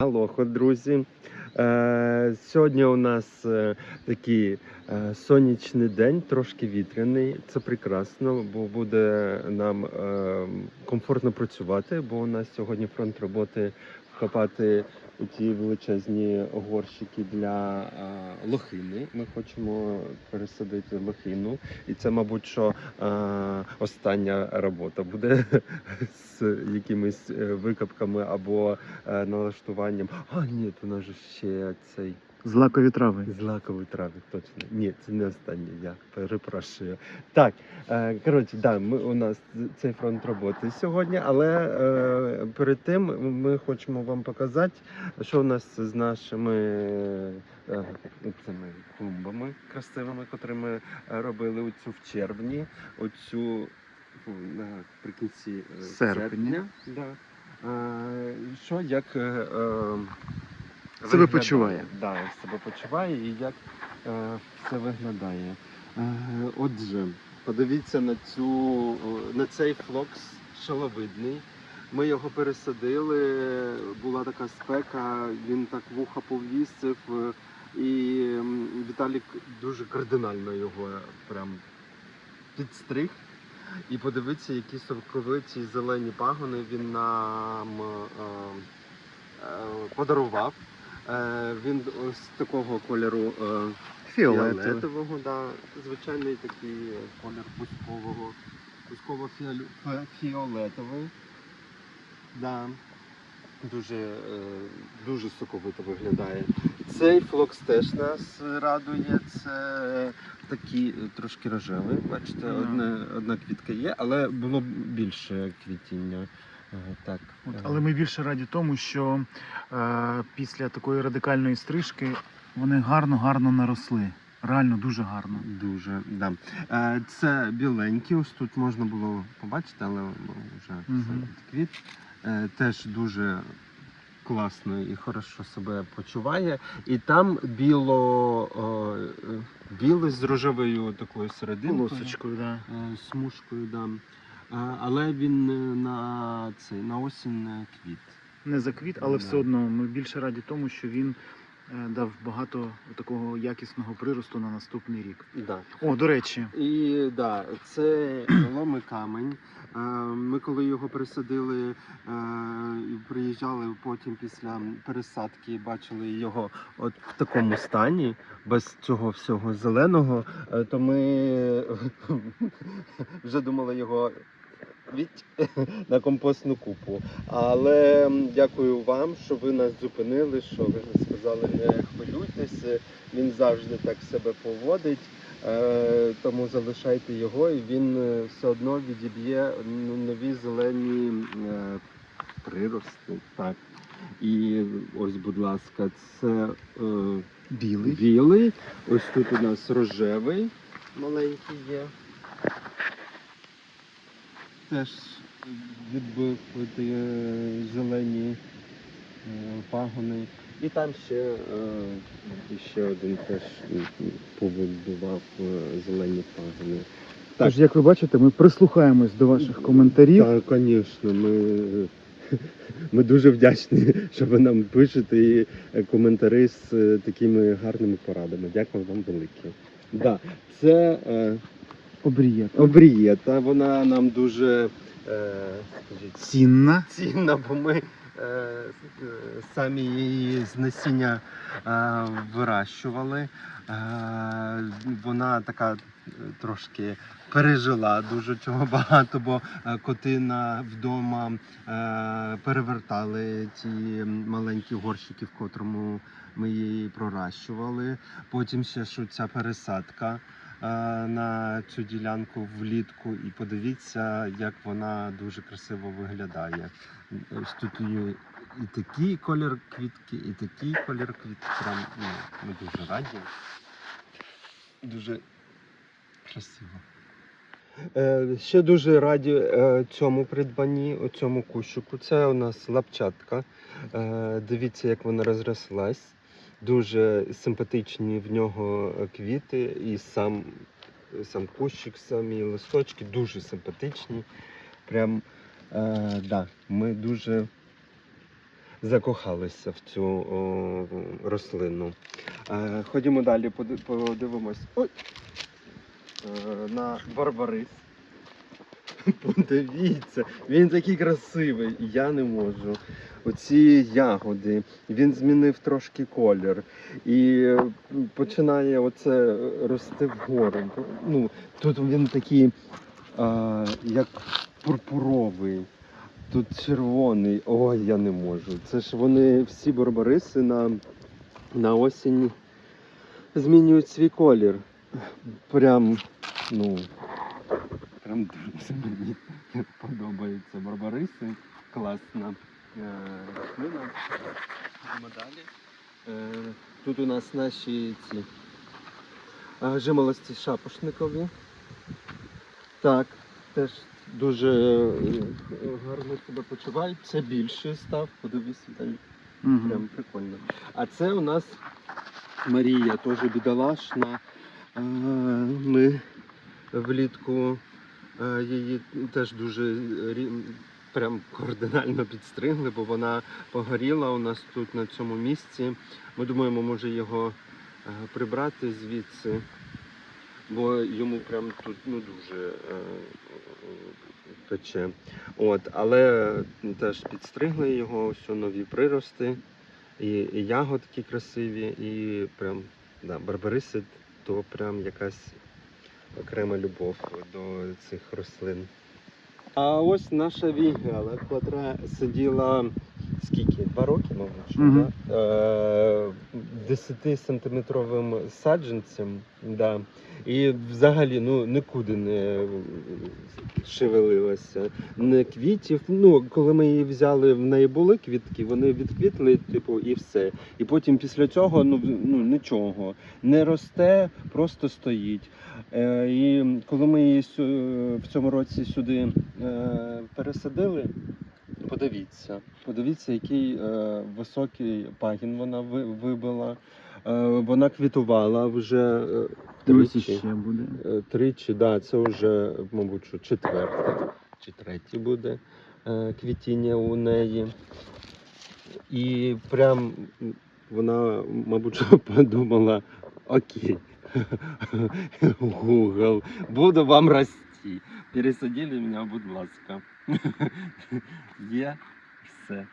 Алохо, друзі. Е, сьогодні у нас е, такий е, сонячний день, трошки вітряний. Це прекрасно, бо буде нам комфортно працювати, бо у нас сьогодні фронт роботи вкопати ті величезні горщики для а, лохини. Ми хочемо пересадити лохину, і це, мабуть, що а, остання робота буде з якимись викапками викопками або е, налаштуванням. А, ні, у нас ще цей Злакові трави. злаковий травик, точно. Ні, це не останнє, я перепрошую. Так, е, коротше, да, ми, у нас цей фронт роботи сьогодні, але е, перед тим ми хочемо вам показати, що у нас з нашими е, цими клумбами красивими, котрі ми е, робили оцю в червні, оцю фу, наприкінці е, Серпня. Да. Е, що як е, е, Себе почуває. Да, себе почуває і як е, все виглядає. Е, отже, подивіться на цю е, на цей флокс шаловидний. Ми його пересадили, була така спека, він так вуха повісив, е, і Віталік дуже кардинально його прям підстриг. І подивіться, які соковиті зелені пагони він нам е, е, подарував. Е, він ось такого кольору е, фіолетового, да, звичайний такий е, колір бузкового, бузково-фіолетовий. Да. Дуже, дуже соковито виглядає. Цей флокс теж нас радує. Це такий трошки рожевий. Бачите, одна, одна квітка є, але було б більше квітіння. Так. От, але ми більше раді тому, що е, після такої радикальної стрижки вони гарно-гарно наросли. Реально дуже гарно. Дуже, да. Е, Це біленькі, ось тут можна було побачити, але ну, вже все відквіт. Е, Теж дуже класно і хорошо себе почуває. І там біло, е, біле з рожевою такою серединкою. Полосочкою, да. е, Смужкою, да. Але він е, на цей на осінь е, квіт. Не заквіт, але Да. все одно ми більше раді тому, що він е, дав багато такого якісного приросту на наступний рік. Да. О, до речі, І да, це ломий камень. Ми коли його пересадили приїжджали потім після пересадки, бачили його от в такому стані, без цього всього зеленого, то ми вже думали його на компостну купу. Але дякую вам, що ви нас зупинили, що ви сказали, не хвилюйтеся, він завжди так себе поводить. Е, тому залишайте його, і він е, все одно відіб'є ну, нові зелені е, прирости. Так. І ось, будь ласка, це е, білий. білий. Ось тут у нас рожевий маленький є. Теж відбив ті, е, зелені е, пагони. І там ще, е, ще один теж е, зелені пагони. Так. Тож, як ви бачите, ми прислухаємось до ваших коментарів. Так, звісно, ми, ми дуже вдячні, що ви нам пишете і коментарі з такими гарними порадами. Дякую вам велике. Да, це е, Обріє. обрієта, вона нам дуже е, скажіть, Цінна. цінна, бо ми е, самі її з насіння е, вирощували. Е, вона така трошки пережила дуже чого багато, бо е, коти на вдома е, перевертали ті маленькі горщики, в котрому ми її проращували. Потім ще що ця пересадка на цю ділянку влітку. І подивіться, як вона дуже красиво виглядає. Ось тут є і такий колір квітки, і такий колір квітки. Прям ну, ми дуже раді. Дуже красиво. Е, ще дуже раді е, цьому придбанні, цьому кущику. Це у нас лапчатка. Е, дивіться, як вона розрослась. Дуже симпатичні в нього е, квіти, і сам, сам кущик, самі листочки дуже симпатичні. Прям, е, да, ми дуже закохалися в цю о, рослину. Е, ходімо далі, подивимось. Ой! Е, на барбарис. Подивіться, він такий красивий, я не можу. Оці ягоди, він змінив трошки колір і починає оце рости вгору. Ну, тут він такий, а, як пурпуровий, тут червоний. Ой, я не можу. Це ж вони всі барбариси на, на осінь змінюють свій колір. Прям, ну, прям дуже мені подобаються барбариси. Класна е, рослина. Йдемо далі. Е, тут у нас наші ці е, жимолості шапошникові. Так, теж дуже е, гарно себе почувають. Це більший став, подивись далі. Прям прикольно. А це у нас Марія, теж бідолашна. Е, Ми влітку е, її теж дуже рі- прям кардинально підстригли, бо вона погоріла у нас тут на цьому місці. Ми думаємо, може його е, прибрати звідси, бо йому прям тут ну, дуже е, пече. От, але теж підстригли його, ось нові прирости, і, і ягодки красиві, і прям да, барбариси то прям якась окрема любов до цих рослин. А ось наша вігала, котра сиділа скільки? Два роки, мабуть, що, Мгм. да? е, 10-сантиметровим саджанцем. Да. І взагалі ну, нікуди не шевелилася. Не квітів. Ну, коли ми її взяли, в неї були квітки, вони відквітли, типу, і все. І потім після цього ну, ну, нічого. Не росте, просто стоїть. Е, і коли ми її в цьому році сюди е, пересадили, подивіться, подивіться, який е, високий пагін вона ви- вибила. Е, вона квітувала вже е, тричі. ще буде. Е, Тричі, да, це вже, мабуть, що четверте чи третє буде е, квітіння у неї. І прям вона, мабуть, що подумала, окей, Google, буду вам рости. Пересадили мене, будь ласка. Є все.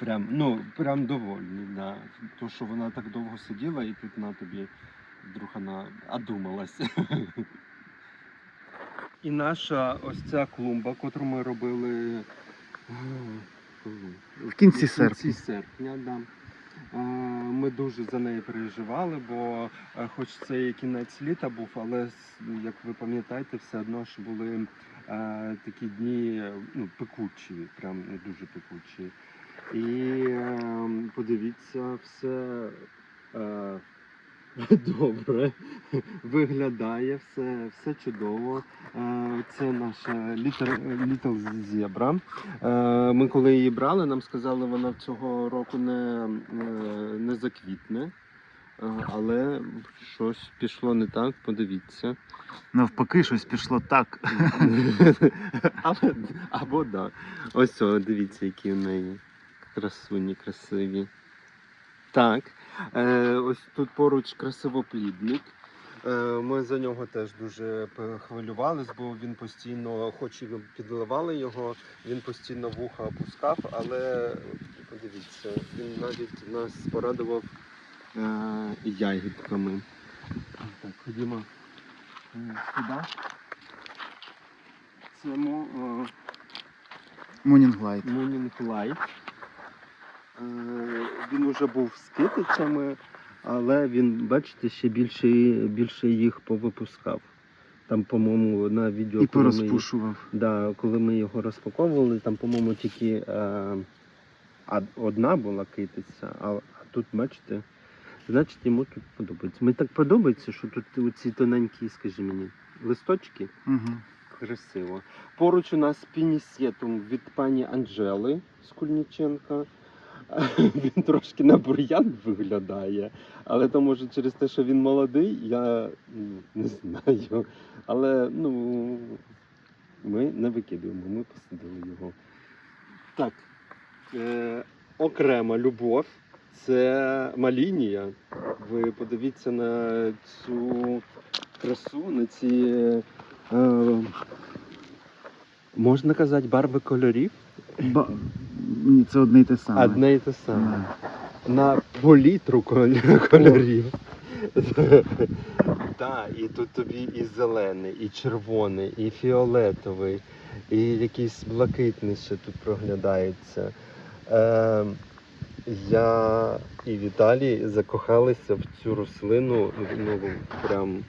Прям, ну, прям довольний, да. То, що вона так довго сиділа і тут на тобі вдруг вона одумалася. І наша ось ця клумба, котру ми робили е. В кінці В серпня. кінці серпня, да. Е, Ми дуже за неї переживали, бо е, хоч це і кінець літа був, але як ви пам'ятаєте, все одно ж були такі дні ну, пекучі, прям ну, дуже пекучі. І е, подивіться, все добре виглядає, все, все чудово. Е, Це наша Little Zebra. Е, Ми коли її брали, нам сказали, вона цього року не, е, не заквітне. Е, Але щось пішло не так, подивіться. Навпаки, щось пішло так. Або да. Ось о, дивіться, які в неї красуні, красиві. Так. Е, ось тут поруч красивоплідник. Е, Ми за нього теж дуже хвилювались, бо він постійно, хоч і підливали його, він постійно вуха опускав, але подивіться, він навіть нас порадував е, ягідками. Так, ходімо е, сюди. Це мо, е, Він вже був з китицями, але він, бачите, ще більше, більше їх повипускав. Там, по-моєму, на відео, І коли ми, да, коли ми його розпаковували, там, по-моєму, тільки е, одна була китиця, а, а тут, бачите, значить йому тут подобається. Мені так подобається, що тут оці тоненькі, скажи мені, листочки. Угу. Красиво. Поруч у нас пінісетум від пані Анжели з Кульніченка. Він трошки на бур'ян виглядає, але то може через те, що він молодий, я не знаю. Але ну, ми не викидуємо, ми посадили його. Так. Е, окрема любов це малінія. Ви подивіться на цю красу, на ці. Е, можна казати, барви кольорів. Ба... Ні, це одне й те саме. Одне і те саме. На палітру коль- кольорів. Так, і тут тобі і зелений, і червоний, і фіолетовий, і якийсь блакитний ще тут проглядається. Е, я і Віталій закохалися в цю рослину. Ну, прям.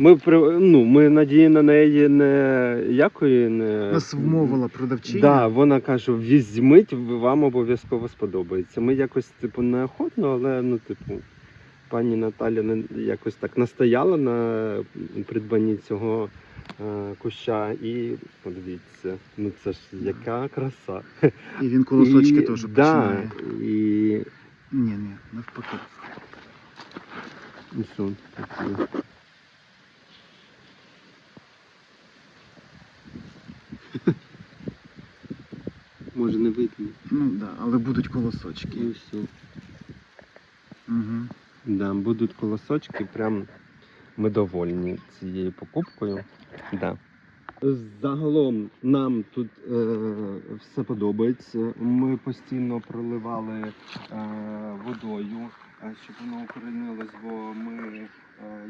Ми, ну, ми надії на неї не якої не. Нас вмовила продавчиня. Да, вона каже, візьміть, вам обов'язково сподобається. Ми якось, типу, неохотно, але ну, типу, пані Наталя не- якось так настояла на придбанні цього е, куща. І подивіться, ну це ж яка краса. І він колосочки теж да. І Ні, ні, навпаки. і що, Може не видно. Ну так, да, але будуть колосочки. І все. Угу. Да, будуть колосочки, прям ми довольні цією покупкою. Да. Загалом нам тут е, все подобається. Ми постійно проливали е, водою, е, щоб воно укоренилось, бо ми, е,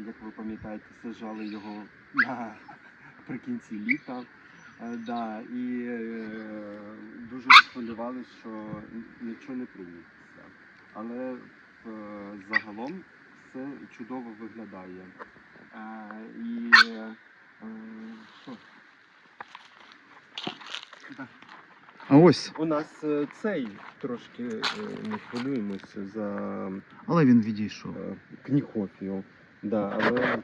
як ви пам'ятаєте, сажали його наприкінці літа. Е, да, і е, дуже хвилювалися, що нічого не прийметься. Але е, загалом все чудово виглядає. Е, і е, що? Да. А ось, У нас е, цей трошки е, не хвилюємося за але він відійшов. е, кніхофію. Да, але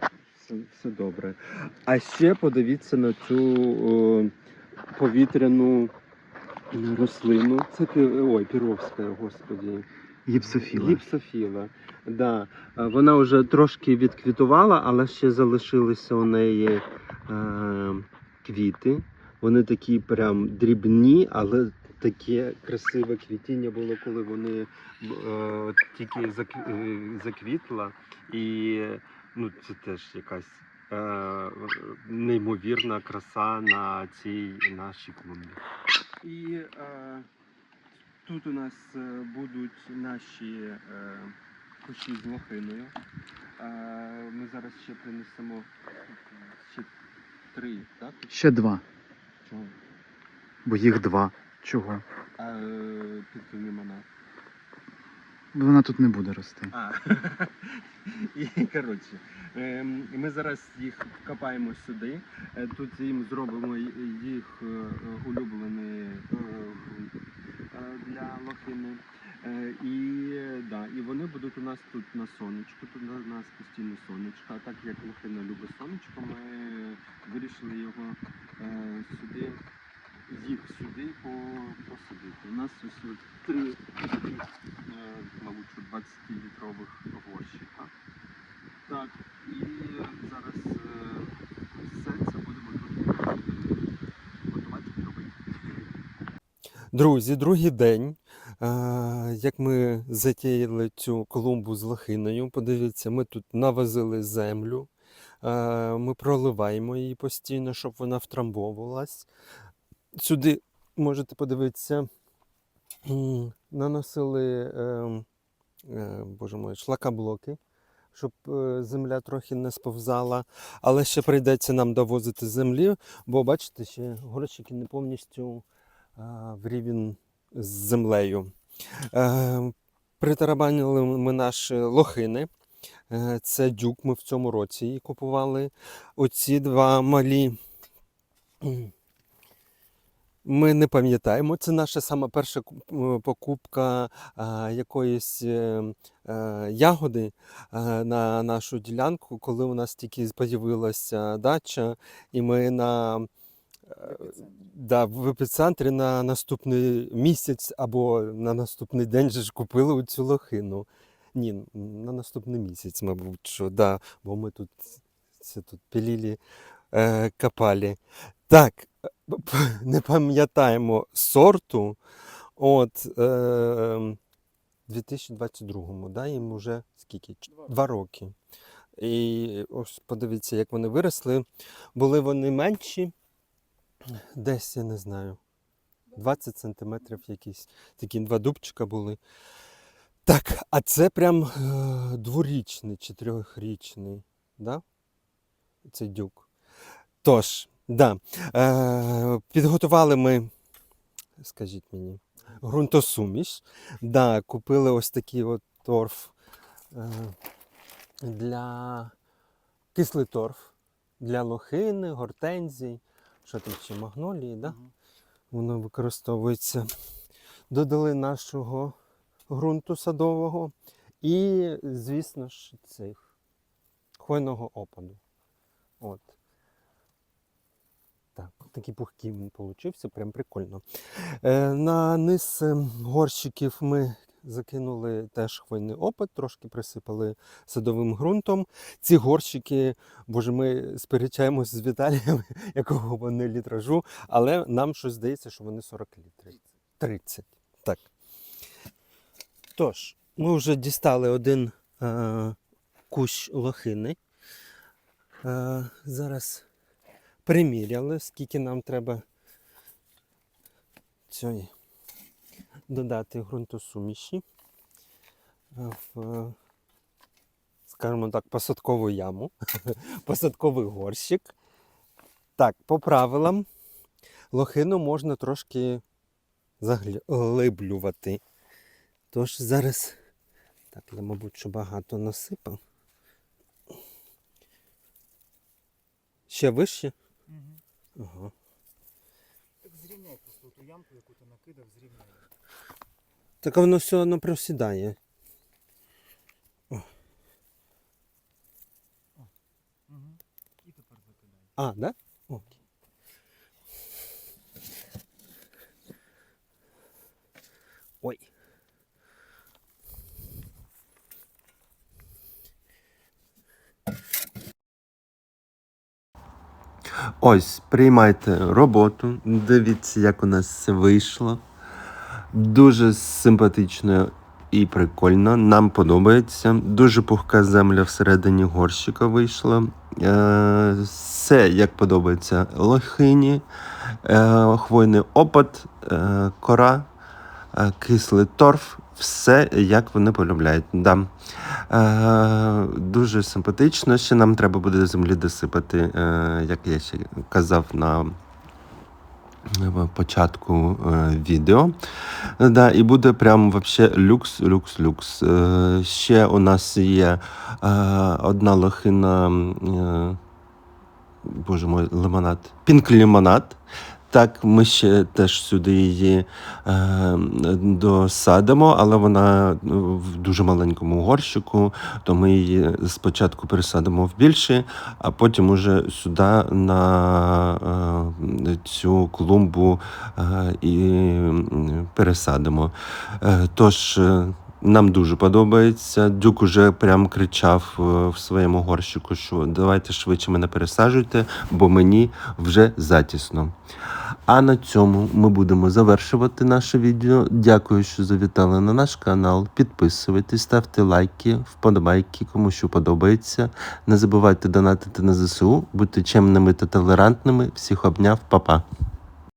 все, все добре. А ще подивіться на цю е, повітряну рослину. Це ой, піровська, господі. Гіпсофіла. Гіпсофіла. Да. Е, Вона вже трошки відквітувала, але ще залишилися у неї е, квіти. Вони такі прям дрібні, але таке красиве квітіння було, коли вони е, тільки е, заквітла. І ну, це теж якась е, неймовірна краса на цій нашій клумбі. І е, тут у нас е, будуть наші е, кущі з лохиною. Е, ми зараз ще принесемо ще три, так? Ще два, Чого? бо їх два. Чого? Е, підкине мене. Вона тут не буде рости. А. І коротше, ем, ми зараз їх вкопаємо сюди. Е, Тут їм зробимо їх е, улюблений е, для лохини. І, да, і вони будуть у нас тут на сонечку. Тут у нас постійно сонечко. А так як лохина любить сонечко, ми вирішили його сюди, їх сюди по- посадити. У нас ось три е, мабуть, 20-літрових горщика. Так, і зараз е, все це будемо тут готувати і робити. Друзі, другий день. е, Як ми затіяли цю колумбу з лохиною, подивіться, ми тут навозили землю, ми проливаємо її постійно, щоб вона втрамбовувалась. Сюди можете подивитися, наносили ем, е, боже мой, шлакоблоки, щоб е, земля трохи не сповзала. Але ще прийдеться нам довозити землі, бо бачите, ще горщики не повністю е, в рівень з землею. Е, Притарабанили ми наші лохини. Е, Це дюк, ми в цьому році її купували. Оці два малі. Ми не пам'ятаємо. Це наша сама перша е, покупка якоїсь е, е, ягоди на нашу ділянку, коли у нас тільки з'явилася дача, і ми на да, в епіцентрі на наступний місяць або на наступний день же ж купили цю лохину. Ні, на наступний місяць, мабуть, що, да, бо ми тут, це тут пілілі, е, копали. Так, не пам'ятаємо сорту, От, е, 2022-му, да, їм вже скільки? Два. Роки. І ось подивіться, як вони виросли. Були вони менші, десь, я не знаю, 20 сантиметрів якісь. Такі два дубчика були. Так, а це прям е, дворічний чи трьохрічний, да? Цей дюк. Тож, да, е, підготували ми, скажіть мені, ґрунтосуміш. Да, купили ось такий от торф е, для кислий торф для лохини, гортензій, що там ще магнолії, да? Воно використовується. Додали нашого ґрунту садового і, звісно ж, цих хвойного опаду. От. Так, такий пухкий він получився, прям прикольно. Е, на низ е, горщиків ми закинули теж хвойний опад, трошки присипали садовим ґрунтом. Ці горщики, боже, ми сперечаємось з Віталієм, якого вони літражу, але нам щось здається, що вони 40 літрів. 30. Так. Тож, ми вже дістали один е, кущ лохини. Е, зараз приміряли, скільки нам треба цієї додати ґрунтосуміші е, в, скажімо так, посадкову яму, посадковий горщик. Так, по правилам лохину можна трошки заглиблювати. Тож зараз, так, я, мабуть, що багато насипав. Ще вище? Ага. Так зрівняй просто ту ямку, яку ти накидав, зрівняй. Так воно все одно просідає. Угу. І тепер закидай. А, да? Окей. Ой. Ось, приймайте роботу. Дивіться, як у нас все вийшло. Дуже симпатично і прикольно. Нам подобається. Дуже пухка земля всередині горщика вийшла. Е, все як подобається лохині, е, хвойний опад, е, кора, кислий торф. Все як вони полюбляють. Да. Е, дуже симпатично. Ще нам треба буде землі досипати, е, як я ще казав на початку е, відео. Да, і буде прям вообще люкс, люкс, люкс. Е, ще у нас є е, одна лохина, е, боже мой, лимонад, пінк лимонад. Так, ми ще теж сюди її е, досадимо, але вона в дуже маленькому горщику, то ми її спочатку пересадимо в більший, а потім уже сюди на е, цю клумбу е, і пересадимо. Е, тож. Нам дуже подобається. Дюк уже прям кричав е, в своєму горщику, що давайте швидше мене пересаджуйте, бо мені вже затісно. А на цьому ми будемо завершувати наше відео. Дякую, що завітали на наш канал. Підписуйтесь, ставте лайки, вподобайки, кому що подобається. Не забувайте донатити на ЗСУ, будьте чемними та толерантними. Всіх обняв, па-па.